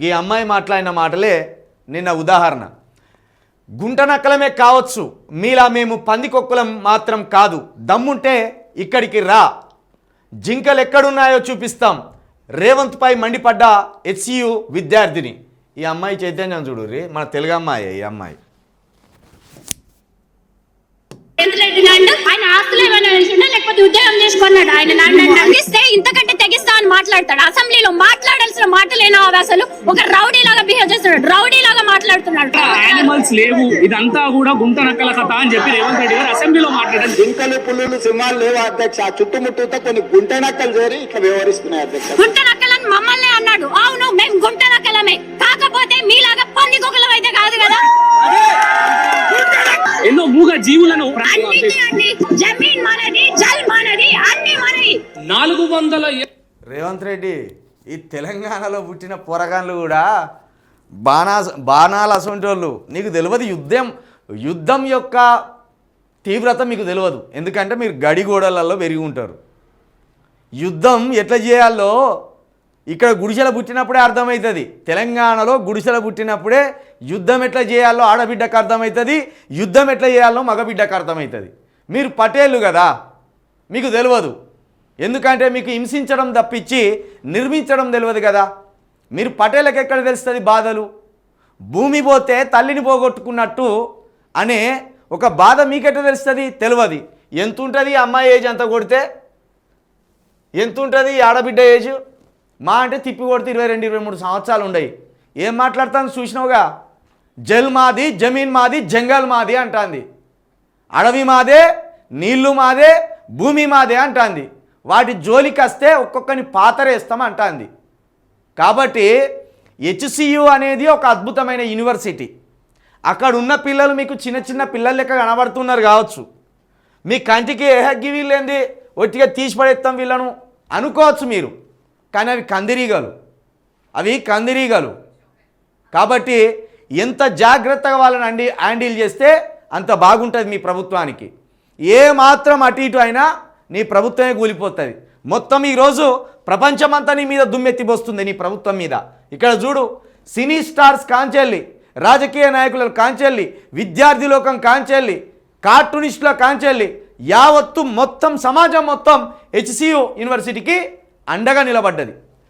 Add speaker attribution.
Speaker 1: ఈ అమ్మాయి మాట్లాడిన మాటలే నిన్న ఉదాహరణ. గుంట నక్కలమే కావచ్చు మీలా మేము పందికొక్కులం మాత్రం కాదు. దమ్ముంటే ఇక్కడికి రా. జింకలు ఎక్కడున్నాయో చూపిస్తాం రేవంత్పై మండిపడ్డ హెచ్సియు విద్యార్థిని. ఈ అమ్మాయి చైతన్యం చూడు రే మన తెలుగు అమ్మాయి ఈ అమ్మాయి.
Speaker 2: నాయుడు ఆయన ఆస్తులు ఏమైనా తెలిసిండా లేకపోతే ఉద్యోగం చేసుకున్నాడు? ఆయన నాన్న తగ్గిస్తే ఇంతకంటే తెగిస్తా అని మాట్లాడతాడు. అసెంబ్లీలో మాట్లాడాల్సిన మాటలేనా అవి అసలు ఒక రౌడీ లాగా బిహేవ్ చేస్తున్నాడు. రౌడీ లాగా మాట్లాడుతున్నాడు
Speaker 3: యానిమల్స్ లేవు. ఇదంతా కూడా గుంట నక్కల కథ అని చెప్పి రేవంత్ రెడ్డి గారు అసెంబ్లీలో మాట్లాడారు.
Speaker 4: జింకలు పులులు సింహాలు లేవు అధ్యక్ష? ఆ చుట్టుముట్టుతో కొన్ని గుంటె నక్కలు చేరి ఇట్లా వ్యవహరిస్తున్నాయి అధ్యక్ష.
Speaker 2: గుంట నక్కలని మమ్మల్ని అన్నాడు. అవును మేము గుంట నక్కలమే. కాకపోతే మీలాగా పందికొకలం అయితే కాదు కదా?
Speaker 3: ఎన్నో మూగ జీవులను నాలుగు వందల
Speaker 1: రేవంత్ రెడ్డి ఈ తెలంగాణలో పుట్టిన పొరగాన్లు కూడా బాణా బాణాలు అసొంటోళ్ళు. నీకు తెలియదు యుద్ధం యుద్ధం యొక్క తీవ్రత మీకు తెలియదు. ఎందుకంటే మీరు గడిగోడలలో పెరిగి ఉంటారు. యుద్ధం ఎట్లా చేయాలో ఇక్కడ గుడిసెల పుట్టినప్పుడే అర్థమవుతుంది. తెలంగాణలో గుడిసెల పుట్టినప్పుడే యుద్ధం ఎట్లా చేయాలో ఆడబిడ్డకు అర్థమవుతుంది యుద్ధం ఎట్లా చేయాలో మగబిడ్డకు అర్థమవుతుంది. మీరు పటేళ్ళు కదా మీకు తెలియదు ఎందుకంటే మీకు హింసించడం తప్పించి నిర్మించడం తెలియదు కదా. మీరు పటేళ్ళకి ఎక్కడ తెలుస్తుంది బాధలు? భూమి పోతే తల్లిని పోగొట్టుకున్నట్టు అనే ఒక బాధ మీకెట్లా తెలుస్తుంది? తెలియదు ఎంత ఉంటుంది అమ్మాయి ఏజ్ అంత కొడితే? ఎంత ఉంటుంది ఈ ఆడబిడ్డ ఏజ్? మా అంటే తిప్పి కొడితే ఇరవై రెండు ఇరవై మూడు సంవత్సరాలు ఉండయి. ఏం మాట్లాడతాను చూసినావుగా? జల్ మాది జమీన్ మాది జంగల్ మాది అంటాంది. అడవి మాదే నీళ్ళు మాదే భూమి మాదే అంటాంది. వాటి జోలికి వస్తే ఒక్కొక్కని పాతరేస్తాం అంటాంది. కాబట్టి హెచ్సియు అనేది ఒక అద్భుతమైన యూనివర్సిటీ. అక్కడ ఉన్న పిల్లలు మీకు చిన్న చిన్న పిల్లల లెక్క కనబడుతున్నారు కావచ్చు. మీ కంటికి ఏ హగ్గి వీళ్ళేంది? ఒట్టిగా తీసి పడేస్తాం వీళ్ళను. అనుకోవచ్చు మీరు. కానీ అవి కందిరీగలు. అవి కందిరీగలు. కాబట్టి ఎంత జాగ్రత్తగా వాళ్ళని అండి హ్యాండిల్ చేస్తే అంత బాగుంటుంది మీ ప్రభుత్వానికి. ఏ మాత్రం అటు ఇటు అయినా నీ ప్రభుత్వమే కూలిపోతుంది. మొత్తం ఈరోజు ప్రపంచమంతా నీ మీద దుమ్మెత్తిపోస్తుంది నీ ప్రభుత్వం మీద. ఇక్కడ చూడు సినీ స్టార్స్ కాంచెల్లి రాజకీయ నాయకుల కాంచెల్లి విద్యార్థి లోకం కాంచెల్లి కార్టూనిస్టుల కాంచెల్లి యావత్తు మొత్తం సమాజం మొత్తం హెచ్సియు యూనివర్సిటీకి అండగా నిలబడ్డది.